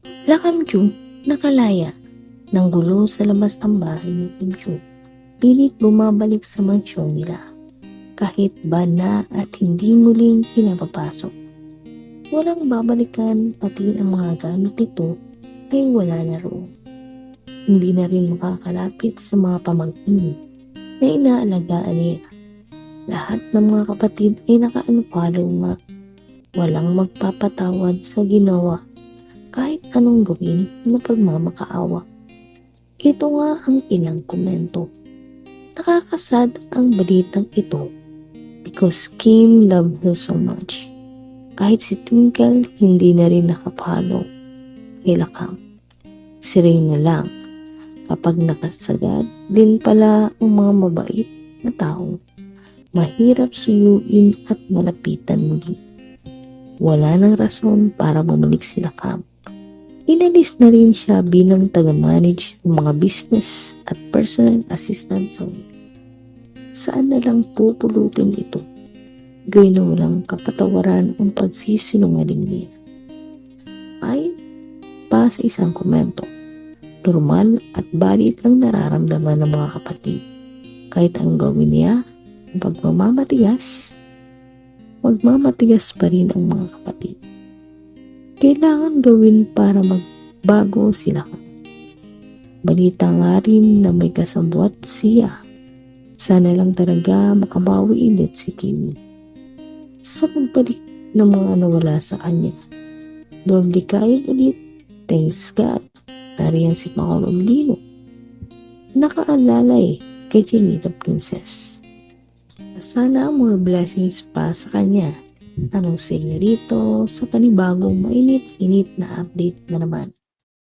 Lakam Chu, nakalaya, ng gulo sa labas ng bahay ni Kim Chu. Pilit bumabalik sa mansyon nila, kahit ba na at hindi muling pinapapasok. Walang babalikan pati ang mga gamit nito ay wala na roon. Hindi na rin makakalapit sa mga pamangkin na inaalagaan niya. Lahat ng mga kapatid ay nakaanupalo nga. Walang magpapatawad sa ginawa anong gawin na pagmamakaawa. Ito nga ang ilang komento. Nakakasad ang balitang ito because Kim loved her so much. Kahit si Twinkle hindi na rin nakapalo kay Lakam. Si Ray na lang kapag nakasagad din pala ang mga mabait na tao. Mahirap suyuin at malapitan muli. Wala nang rason para bumalik si Lakam. Inalis na rin siya bilang taga-manage ng mga business at personal assistant sa Saan na lang pupulutin ito? Gawin na walang kapatawaran ang pagsisinungaling niya. Ay, pa sa isang komento. Normal at balit ang nararamdaman ng mga kapatid. Kahit ang gawin niya, ang pagmamamatigas, magmamatigas pa rin ang mga kapatid. Kailangan gawin para magbago sila. Balita nga rin na may kasabwat siya. Sana lang talaga makabawi ulit si Kimi. Sa pagbalik ng mga nawala sa kanya. Doble kayo ulit. Thanks God. Nariyan si Paolo Lino. Nakaalala eh kay Chinita Princess. Sana more blessings pa sa kanya. Anong sa inyo rito sa panibagong mainit-init na update na naman.